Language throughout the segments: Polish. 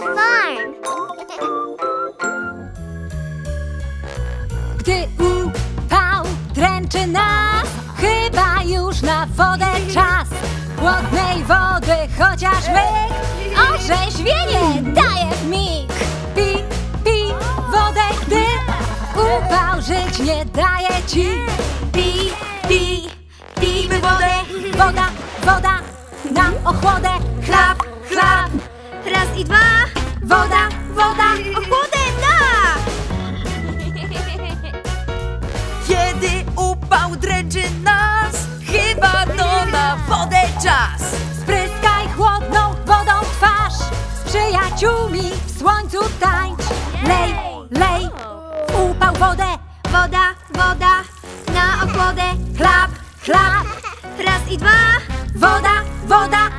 farm. Gdy upał dręczy nas, chyba już na wodę czas. Chłodnej wody chociaż myk, orzeźwienie daje w mig. Pi, pi, wodę, gdy upał żyć nie daje ci. Pi, pi, pijmy wodę, woda, woda, na ochłodę. Chlap, chlap, Raz i dwa. Woda, woda, Ochłodę da! Kiedy upał dręczy nas, chyba to na wodę czas. Spryskaj chłodną wodą twarz Z przyjaciółmi w słońcu tańcz Lej, lej, upał wodę Woda, woda, na ochłodę. Chlap, chlap, Raz i dwa. woda, woda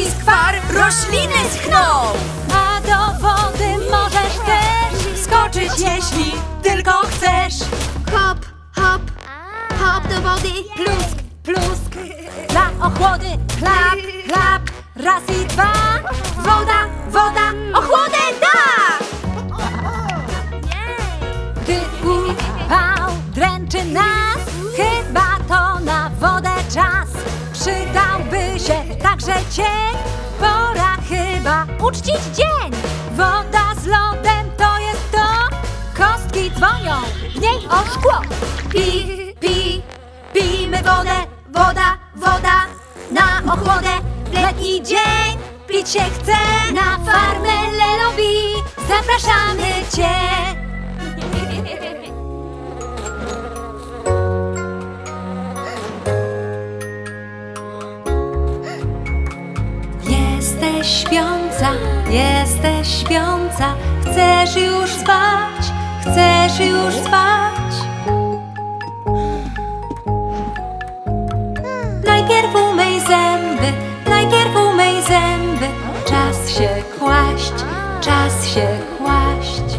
ptaki skwar rośliny schną. A do wody możesz też Skoczyć, jeśli tylko chcesz. Hop, hop, hop do wody. Plusk, plusk Dla ochłody Chlap, chlap Raz i dwa Woda, woda Ochłodę da! Gdy upał dręczy nas, pora chyba uczcić dzień. Woda z lodem to jest to, kostki dzwonią, w niej o szkło. Pi, pi, pijmy wodę, woda, woda, na ochłodę, letni dzień. Pić się chce na farmę Lelobi, zapraszamy Cię. Śpiąca, jesteś śpiąca, chcesz już spać, chcesz już spać. Najpierw umyj zęby, najpierw umyj zęby, czas się kłaść, czas się kłaść.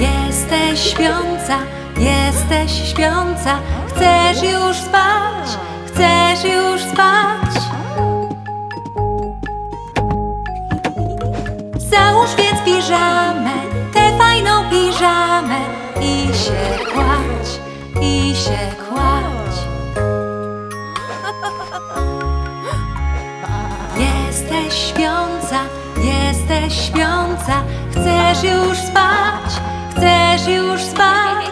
Jesteś śpiąca, jesteś śpiąca, chcesz już spać, piżamę, tę fajną piżamę i się kładź, i się kładź. Jesteś śpiąca, jesteś śpiąca, chcesz już spać, chcesz już spać.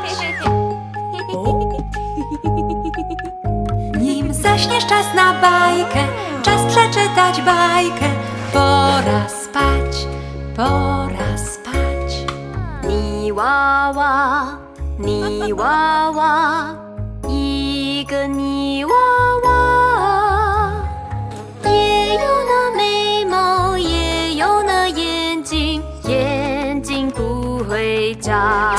Nim zaśniesz czas na bajkę, czas przeczytać bajkę. Pora spać, pora 娃娃，泥娃娃，一个泥娃娃，也有那眉毛，也有那眼睛，眼睛不会眨。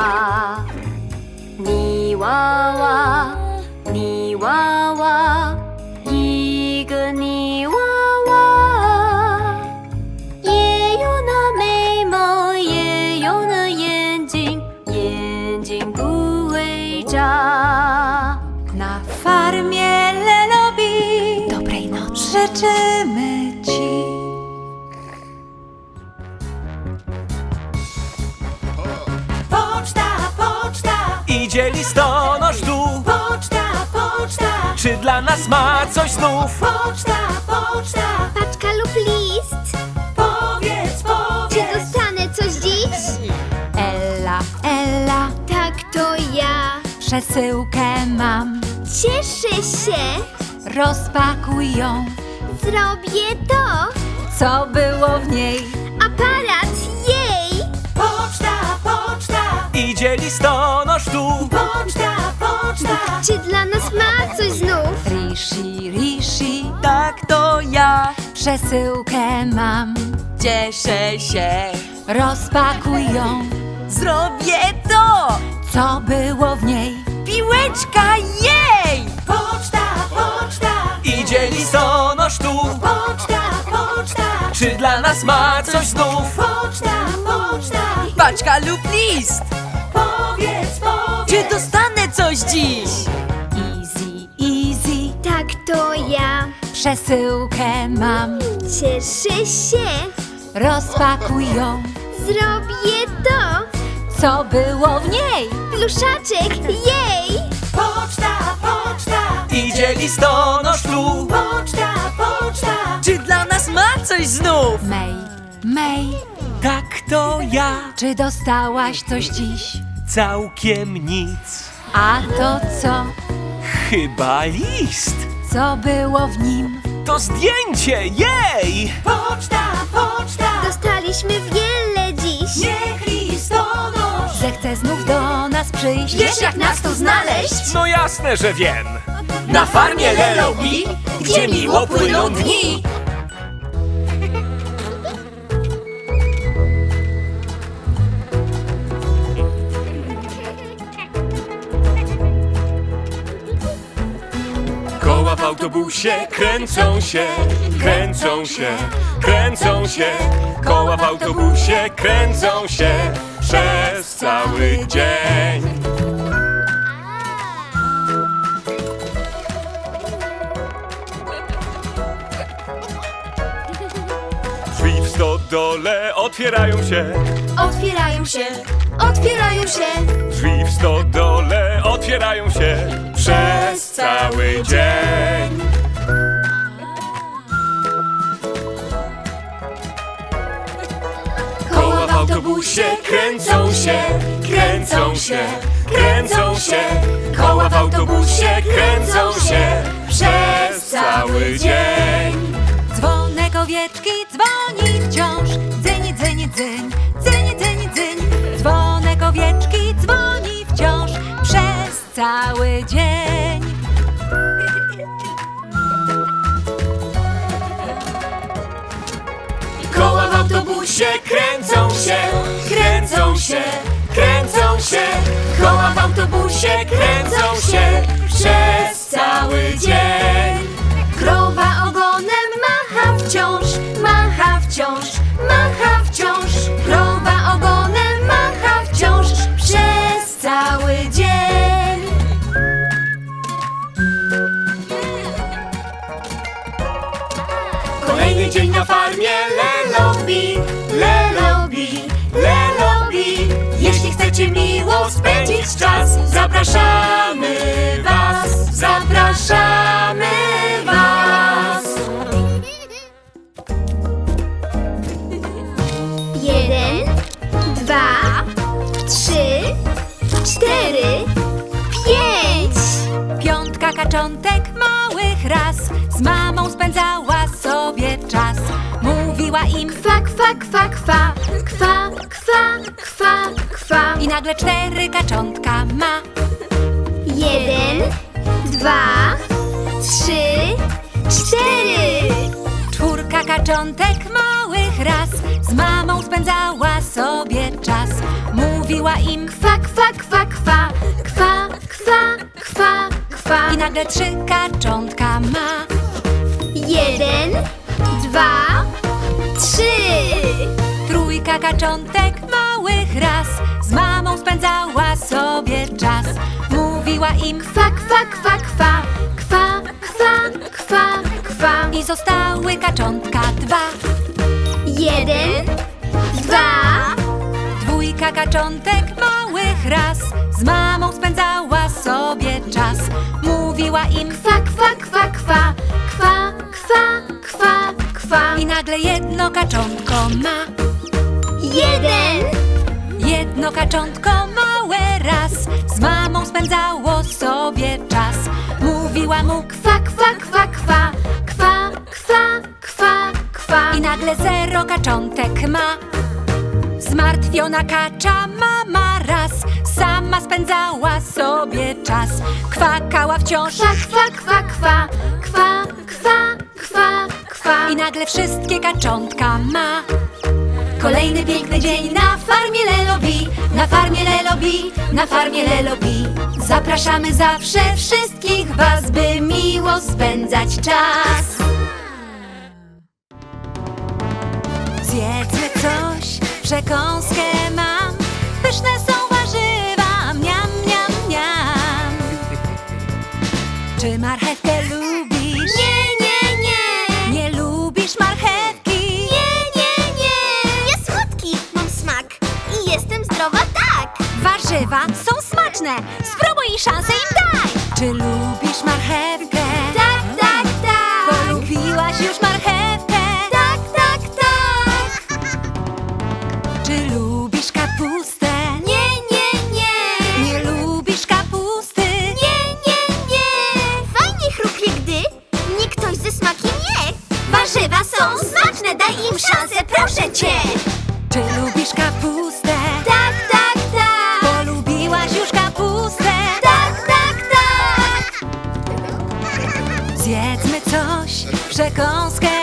Poczta, Idzie listonosz tu poczta, poczta, Czy dla nas ma coś znów? poczta, poczta. Paczka lub list. Powiedz, Czy powiedz. dostanę coś dziś? Ella, Ella, Tak, to ja. przesyłkę mam. Cieszę się. Rozpakuj ją, Zrobię to. co było w niej. Aparat jej. Poczta, poczta, Idzie listonosz tu poczta, poczta. Czy dla nas ma coś znów? Rishi, Rishi, Tak to ja, przesyłkę mam. cieszę się. Rozpakuj ją, Zrobię to, co było w niej. piłeczka jej. Poczta, poczta, Idzie listonosz tu poczta, poczta. Czy dla nas ma coś znów. Poczta, poczta, Paczka lub list. Powiedz, powiedz. Czy dostanę coś dziś? Easy, easy, Tak, to ja. przesyłkę mam. Cieszę się. Rozpakuj ją, Zrobię to. co było w niej. Pluszaczek, jej. Poczta, poczta, Idzie listonosz tu. poczta, poczta. Czy dla nas ma coś znów? May, May, Tak to ja. czy dostałaś coś dziś? Całkiem nic. A to co? Chyba list. Co było w nim? To zdjęcie, jej! Poczta, poczta. Dostaliśmy wiele dziś. Niech listonosz. Zechce znów do nas przyjść. Wiesz, jak nas tu znaleźć? No jasne, że wiem. Na farmie Lelobi, gdzie miło płyną dni. Autobusie kręcą się, kręcą się, kręcą się. Koła w autobusie kręcą się przez cały dzień. Drzwi w stodole otwierają się, Otwierają się, otwierają się. drzwi w stodole otwierają się przez cały dzień. Koła w autobusie kręcą się, kręcą się, kręcą się. Koła w autobusie kręcą się przez cały dzień. Dzwonek owieczki dzwoni wciąż. Dzyń, dzyń, dzyń, dzyń, dzyń, dzyń. Dzwonek owieczki dzwoni cały dzień. Koła w autobusie kręcą się, kręcą się, kręcą się. Koła w autobusie kręcą się przez cały dzień. Farmie Lelobi, Lelobi, Lelobi. Jeśli chcecie miło spędzić czas, zapraszamy Was, zapraszamy Was. Jeden, dwa, trzy, cztery, kaczątek małych raz z mamą spędzała sobie czas. Mówiła im Kwa, kwa, kwa, kwa, kwa, kwa, kwa, kwa. i nagle cztery kaczątka ma. Jeden, dwa, trzy, cztery. Czwórka kaczątek małych raz z mamą spędzała sobie czas. Mówiła im Kwa, kwa, kwa, kwa, kwa, kwa, kwa, kwa. i nagle trzy kaczątka ma. Jeden, dwa, trzy. Trójka kaczątek małych raz z mamą spędzała sobie czas. Mówiła im Kwa, kwa, kwa, kwa, kwa, kwa, kwa, kwa. i zostały kaczątka dwa. Jeden, dwa, Dwójka kaczątek małych raz z mamą spędzała sobie czas. Mówiła im kwa, kwa, kwa, kwa, kwa, kwa, kwa, kwa. i nagle jedno kaczątko ma. Jeden, Jedno kaczątko małe raz z mamą spędzało sobie czas. Mówiła mu kwa, kwa, kwa, kwa, kwa, kwa, kwa. i nagle zero kaczątek ma. Zmartwiona kacza mama raz sama spędzała sobie czas. Kwakała wciąż Kwa, kwa, kwa, kwa, kwa, kwa, kwa, kwa. i nagle wszystkie kaczątka ma. Kolejny piękny dzień na farmie Lelobi, na farmie Lelobi, na farmie Lelobi. Zapraszamy zawsze wszystkich Was, by miło spędzać czas. Przekąskę mam. Pyszne są warzywa, miam, miam, miam. Czy marchewkę lubisz? Nie, nie, nie. Nie lubisz marchewki? Nie, nie, nie. Jest słodki, mam smak. I jestem zdrowa, tak. Warzywa są smaczne. Przekąskę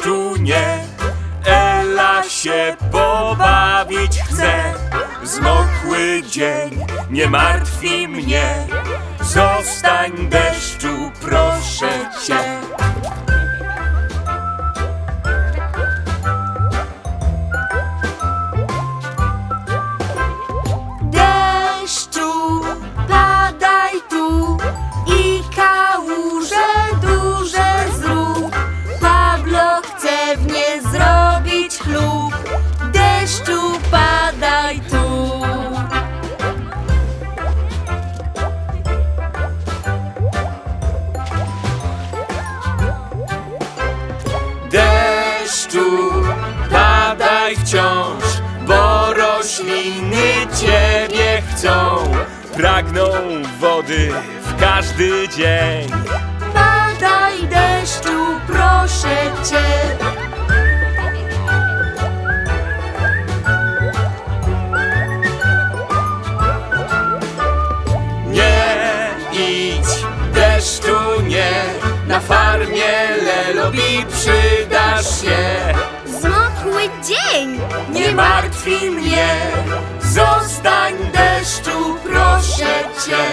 deszczu nie. Ela się pobawić chce. Zmokły dzień nie martwi mnie. Zostań deszczu, proszę cię wody w każdy dzień. Padaj deszczu, proszę cię. Nie idź, deszczu nie. Na farmie Lelobi przydasz się. Zmokły dzień, Nie martwi mnie Zostań deszczu, proszę cię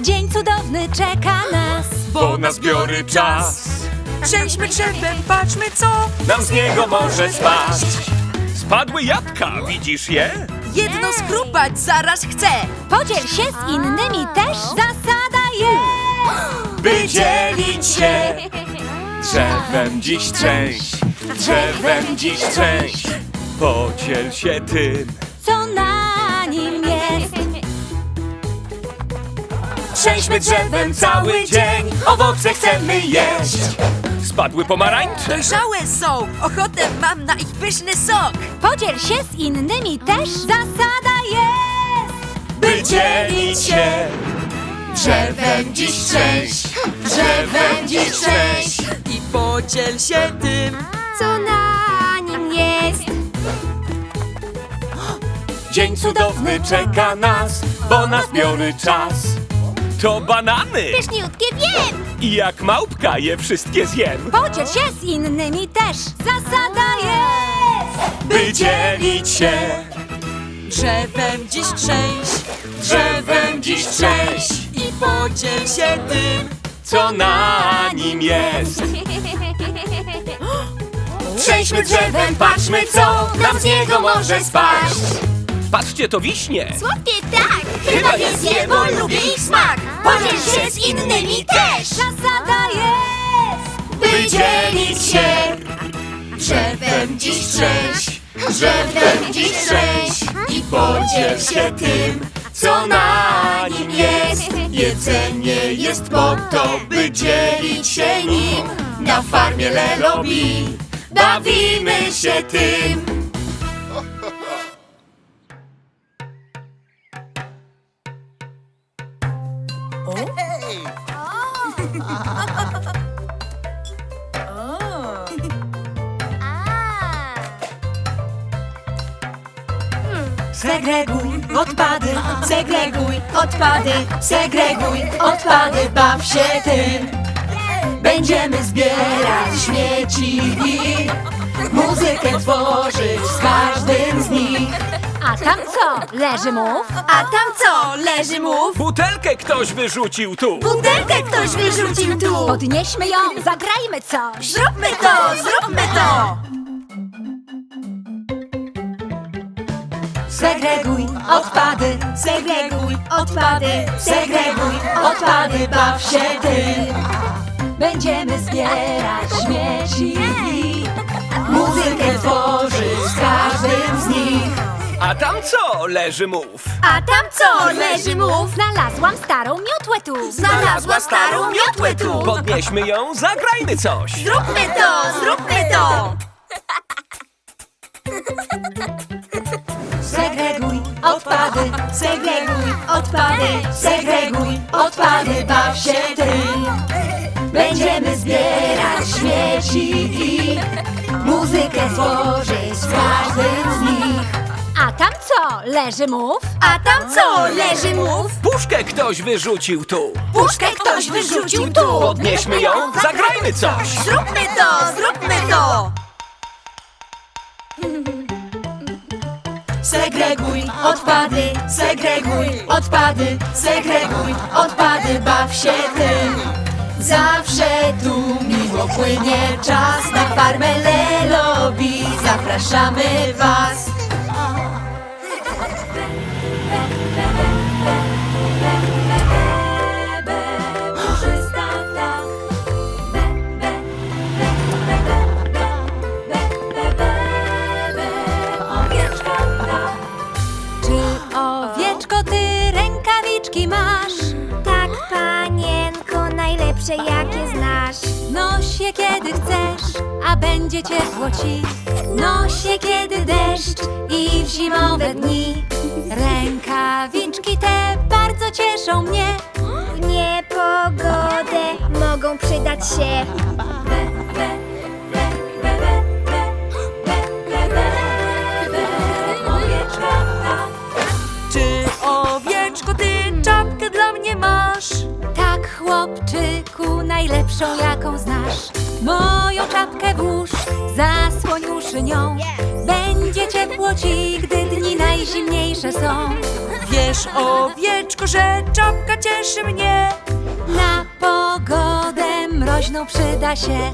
Dzień cudowny czeka nas. Bo na zbiory czas Przejdźmy drzewem, patrzmy co Nam z niego może spaść Spadły jabłka, widzisz je? Jedno skrupać zaraz chcę Podziel się z innymi też. Zasada jest. By dzielić się. Drzewem dziś trzęś Drzewem dziś trzęś Podziel się tym Co na nim jest? Trzęśmy drzewem cały dzień. Owoce chcemy jeść. Spadły pomarańcze. Dojrzałe są, ochotę mam na ich pyszny sok. Podziel się z innymi też. Zasada jest. By dzielić się Drzewem dziś trzęś Drzewem dziś trzęś I podziel się tym co na nim jest. Dzień cudowny czeka nas Bo na zbiory czas To banany Pyszniutkie wiem, I jak małpka je wszystkie zjem. Podziel się z innymi też. Zasada jest! By dzielić się, Drzewem dziś trzęś, drzewem dziś trzęś, i podziel się tym, co na nim jest. Trzęśmy drzewem, patrzmy co nam z niego może spaść. Patrzcie, to wiśnie. Słodkie tak, chyba je zje, bo lubię ich smak. Podziel się z innymi też, Zasada jest! by dzielić się. Drzewem dziś trzęś, drzewem dziś trzęś i podziel się tym, co na nim jest. Jedzenie jest po to, by dzielić się nim. Na farmie Lelobi bawimy się tym. Segreguj odpady, segreguj odpady, segreguj odpady, baw się tym. Będziemy zbierać śmieci i muzykę tworzyć z każdym z nich. A tam co? Leży mów? A tam co, leży mów? Butelkę ktoś wyrzucił tu. Butelkę ktoś wyrzucił tu. Podnieśmy ją, zagrajmy coś. Zróbmy to, zróbmy to. Segreguj odpady, segreguj odpady, segreguj odpady, baw się tym. Będziemy zbierać śmieci i muzykę tworzyć z każdym z nich. A tam co, leży mów? A tam co, leży mów? Znalazłam starą miotłę tu. Znalazła starą miotłę tu. Podnieśmy ją, zagrajmy coś. Zróbmy to, zróbmy to. Odpady, segreguj odpady, segreguj odpady, baw się tym. Będziemy zbierać śmieci i muzykę tworzyć z każdym z nich. A tam co, leży mów? A tam co, leży mów? Puszkę ktoś wyrzucił tu. Puszkę ktoś wyrzucił tu. Podnieśmy ją, zagrajmy coś. Zróbmy to, zróbmy to. Segreguj odpady, segreguj odpady, segreguj odpady, baw się tym. Zawsze tu miło płynie czas na farmę Lelobi. Zapraszamy Was. A będzie ciepło ci. Kiedy deszcz i w zimowe dni. Rękawiczki te bardzo cieszą mnie. W niepogodę mogą przydać się. czy owieczko ty czapkę dla mnie masz? Tak, chłopczyku, najlepszą jaką znasz. Moją czapkę włóż, zasłoń uszy nią. Będzie ciepło ci, gdy dni najzimniejsze są. Wiesz, owieczko, że czapka cieszy mnie. Na pogodę mroźną przyda się.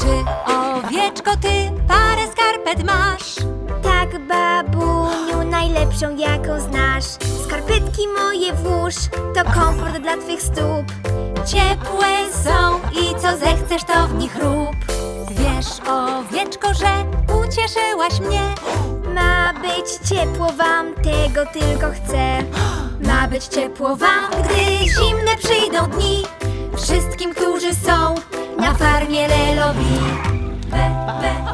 Czy owieczko ty parę skarpet masz? Tak, babuniu, najlepszą jaką znasz. Skarpetki moje włóż, to komfort dla twych stóp. Ciepłe są i co zechcesz to w nich rób. Wiesz owieczko, że ucieszyłaś mnie. Ma być ciepło wam, tego tylko chcę. Ma być ciepło wam, gdy zimne przyjdą dni. Wszystkim, którzy są na farmie Lelobi. Owieczka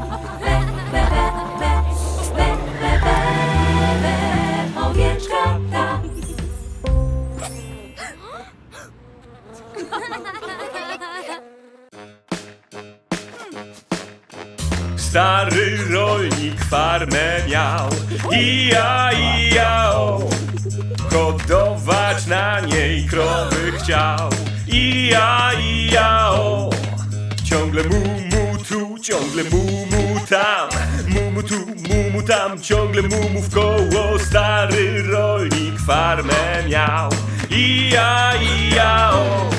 Stary rolnik farmę miał. I ja, i ja, o. Hodować na niej krowy chciał. I ja, i ja, o. Ciągle mu, mu tu, ciągle mu, mu tam. Mu, mu tu, mu, mu tam. Ciągle mu, mu w koło Stary rolnik farmę miał. I ja, i ja, o.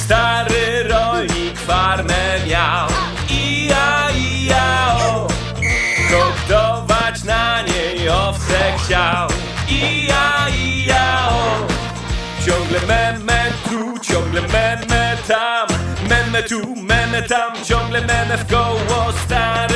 Stary rolnik farmę miał tu, meme tam, ciągle meme w koło Stary